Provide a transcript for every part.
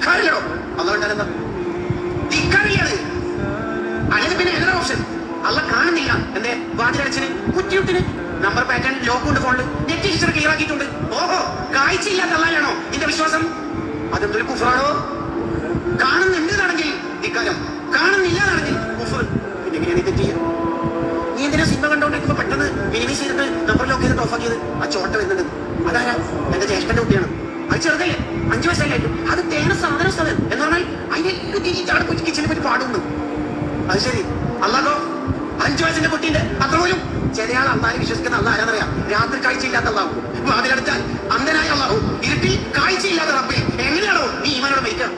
ധിക്കാരില്ലോ അതുകൊണ്ടാണ് ധിക്കാരിയാണ് അല്ലെങ്കിൽ പിന്നെ എങ്ങനെ ഓപ്ഷൻ അല്ല കാണുന്നില്ല. എന്തേ? വാതിലടച്ചിന് കുറ്റിയുട്ടിന്. നമ്പർ പാറ്റേൺ ലോക്ക് ഉണ്ട് ഫോണിൽ നെറ്റ് ഹിസ്റ്റർ ക്ലിയർ ഓഹോ കാഴ്ചയില്ലാത്ത അല്ലാലാണോ നിന്റെ വിശ്വാസം? അതെന്തൊരു കുഫറാണോ? കാണുന്നുണ്ട് നടങ്കിൽ ധിക്കാരം കാണുന്നില്ല നടങ്കിൽ കുഫർ. പിന്നെ ഞാൻ തെറ്റ് ചെയ്യുക? നീ എന്തിനാ സിനിമ കണ്ടോണ്ടിരിക്കുമ്പോ പെട്ടെന്ന് മിനിമൈസ് ചെയ്തിട്ട് നമ്പർ ലോക്ക് ചെയ്തിട്ട് ഓഫ് ആക്കിയത്? ആ ചോട്ട വരുന്നുണ്ട്. അതാരാ? എന്റെ ജ്യേഷ്ഠന്റെ കുട്ടിയാണ്. അത് ചെറുതല്ലേ? അഞ്ചു വയസ്സല്ലേ അത് തേന സാധന സ്ഥലം എന്ന് പറഞ്ഞാൽ അതിനെല്ലാം തിരിച്ചാണ് കിച്ചണിനെ പറ്റി പാടുന്നു അത് ശരി. അല്ലാതോ അഞ്ചു വയസ്സിന്റെ കുട്ടീന്റെ അത്ര പോലും. ചില ആൾ അള്ളാഹെ വിശ്വസിക്കുന്ന അള്ള ആരാന്നറിയാം? രാത്രി കാഴ്ചയില്ലാത്ത അള്ളാഹു. അതിലടുത്താൽ അന്ധനായ അള്ളാഹു. ഇരുട്ടിൽ കാഴ്ചയില്ലാത്ത റബ്ബെ. എങ്ങനെയാണോ നീ ഈമാനോട് മരിക്കാം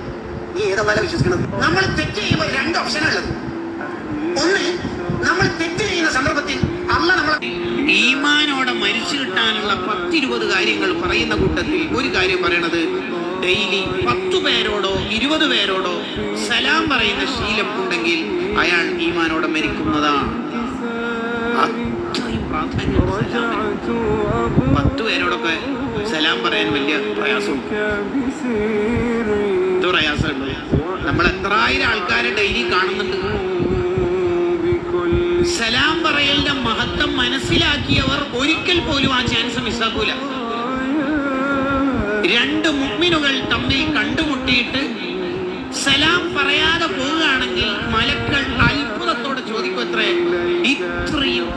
നീ ഏതല്ലാതെ വിശ്വസിക്കുന്നത്? നമ്മൾ തെറ്റ് ചെയ്യുമ്പോൾ രണ്ട് ഓപ്ഷനാണുള്ളത് ഒന്ന് നമ്മൾ തെറ്റ് ചെയ്യുന്ന സന്ദർഭത്തിൽ അല്ല നമ്മളെ ഈമാനോടെ മരിച്ചു കിട്ടാനുള്ള പത്തിരുപത് കാര്യങ്ങൾ പറയുന്ന കൂട്ടത്തിൽ ഒരു കാര്യം പറയണത് ഡെയിലി പത്തു പേരോടോ ഇരുപത് പേരോടോ സലാം പറയുന്ന ശീലം ഉണ്ടെങ്കിൽ അയാൾ ഈമാനോടെ മരിക്കുന്നതാണ് അത്രയും പ്രാധാന്യമുള്ള സലാമിന്. പേരോടൊക്കെ സലാം പറയാൻ വലിയ പ്രയാസമുണ്ട്. എന്ത് പ്രയാസമുണ്ട്. നമ്മൾ എത്രായിരം ആൾക്കാരെ ഡെയിലി കാണുന്നുണ്ട്. സലാം പറയലിന്റെ മഹത്വം മനസ്സിലാക്കിയവർ ഒരിക്കൽ പോലും ആ ചാൻസ് മിസ്സാക്കൂല രണ്ട് മുഗ്മിനുകൾ തമ്മിൽ കണ്ടുമുട്ടിയിട്ട് സലാം പറയാതെ പോവുകയാണെങ്കിൽ മലക്കൾ അത്ഭുതത്തോടെ ചോദിക്കും അത്ര. ഇത്രയും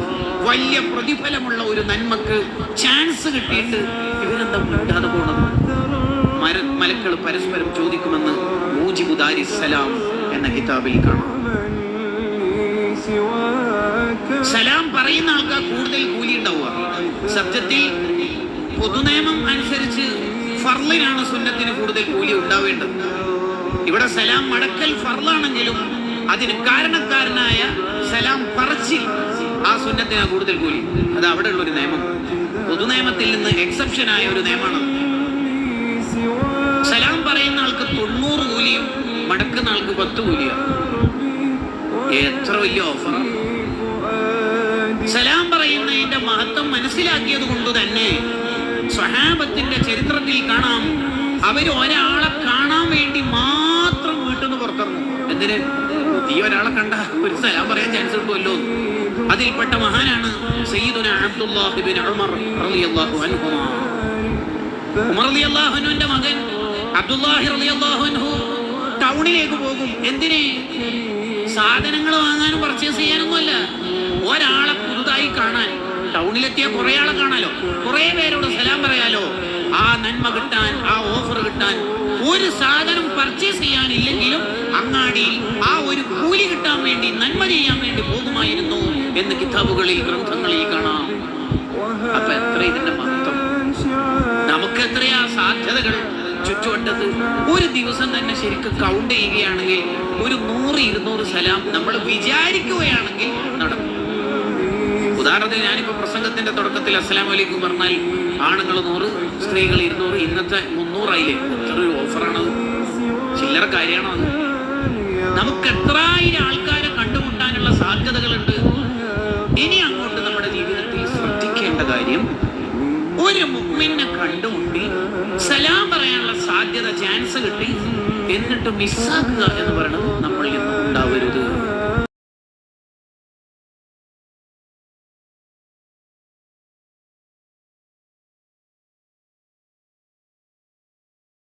വലിയ പ്രതിഫലമുള്ള ഒരു നന്മക്ക് ചാൻസ് കിട്ടിയിട്ട് ഇവരെന്താ പോണത്? മര മലക്കൾ പരസ്പരം ചോദിക്കുമെന്ന് മൂജിബുദാരി സലാം എന്ന കിതാബിൽ കാണാം. സലാം പറയുന്ന ആൾക്കാർ കൂടുതൽ കൂലി ഉണ്ടാവുക. സത്യത്തിൽ പൊതുനിയമം അനുസരിച്ച് ഫർലിനാണ് സുന്നത്തിന് കൂടുതൽ കൂലി ഉണ്ടാവേണ്ടത്. ഇവിടെ സലാം മടക്കൽ ഫർലാണെങ്കിലും അതിന് കാരണക്കാരനായ സലാം പറച്ചിൽ ആ സുന്നത്തിനാണ് കൂടുതൽ കൂലി. അത് അവിടെ ഉള്ള ഒരു നിയമം. പൊതുനിയമത്തിൽ നിന്ന് എക്സെപ്ഷൻ ആയ ഒരു നിയമമാണ് സലാം പറയുന്ന ആൾക്ക് തൊണ്ണൂറ് കൂലിയും മടക്കുന്ന ആൾക്ക് പത്ത് കൂലിയാണ്. എത്ര വലിയ ഓഫറാണ് സലാം പറയുന്നതിന്റെ മഹത്വം മനസ്സിലാക്കിയത് കൊണ്ട് തന്നെ സ്വഹാബത്തിന്റെ ചരിത്രത്തിൽ കാണാം. അവർ ഒരാളെ കാണാൻ വേണ്ടി മാത്രം വീട്ടിൽ നിന്ന് പുറത്തിറങ്ങും. എന്തിന്? ഈ ഒരാളെ കണ്ട ഒരു സലാം പറയാൻ ചാൻസ് കിട്ടുമല്ലോ. അതിൽപ്പെട്ട മഹാനാണ് സയ്യിദുന അബ്ദുല്ലാഹിബിൻ ഉമർ റളിയല്ലാഹു അൻഹു ഉമർ റളിയല്ലാഹു അൻഹുവിന്റെ മകൻ അബ്ദുല്ലാഹി റളിയല്ലാഹു അൻഹു ടൗണിലേക്ക് പോകും. എന്തിന്? സാധനങ്ങൾ വാങ്ങാനും പർച്ചേസ് ചെയ്യാനൊന്നുമല്ല. ഒരാളെ പുതുതായി കാണാൻ ടൗണിലെത്തിയ കുറെ ആളെ കാണാലോ. കുറെ പേരോട് സലാം പറയാലോ. ആ നന്മ കിട്ടാൻ ആ ഓഫർ കിട്ടാൻ. ഒരു സാധനം പർച്ചേസ് ചെയ്യാനില്ലെങ്കിലും അങ്ങാടിയിൽ ആ ഒരു കൂലി കിട്ടാൻ വേണ്ടി നന്മ ചെയ്യാൻ വേണ്ടി പോകുമായിരുന്നു എന്ന് കിതാബുകളിൽ ഗ്രന്ഥങ്ങളിൽ കാണാം. അപ്പൊ എത്ര ഇതിന്റെ മഹത്വം? നമുക്ക് എത്രയാ സാധ്യതകൾ? ചുറ്റുവട്ടത്ത് ഒരു ദിവസം തന്നെ ശരിക്കും കൗണ്ട് ചെയ്യുകയാണെങ്കിൽ ഒരു നൂറ് ഇരുന്നൂറ് സലാം നമ്മൾ വിചാരിക്കുകയാണെങ്കിൽ നടക്കും. ഉദാഹരണത്തിന് ഞാനിപ്പോ പ്രസംഗത്തിന്റെ തുടക്കത്തിൽ അസ്സലാം വലൈക്കും പറഞ്ഞാൽ ആണുങ്ങൾ നൂറ് സ്ത്രീകൾ ഇരുന്നൂറ് ഇന്നത്തെ മുന്നൂറായില്ലേ എത്ര ഒരു ഓഫറാണത് ചില്ലറ കാര്യമാണോ അത് നമുക്ക് എത്രായിരം ആൾക്കാരെ കണ്ടുമുട്ടാനുള്ള സാധ്യതകളുണ്ട് കണ്ടുമുട്ടി സലാം പറയാനുള്ള സാധ്യത ചാൻസ് കിട്ടി. എന്നിട്ട് മിസ്സാക്കുക എന്ന് പറയുന്നത് നിന്ന്. ഉണ്ടാവരുത്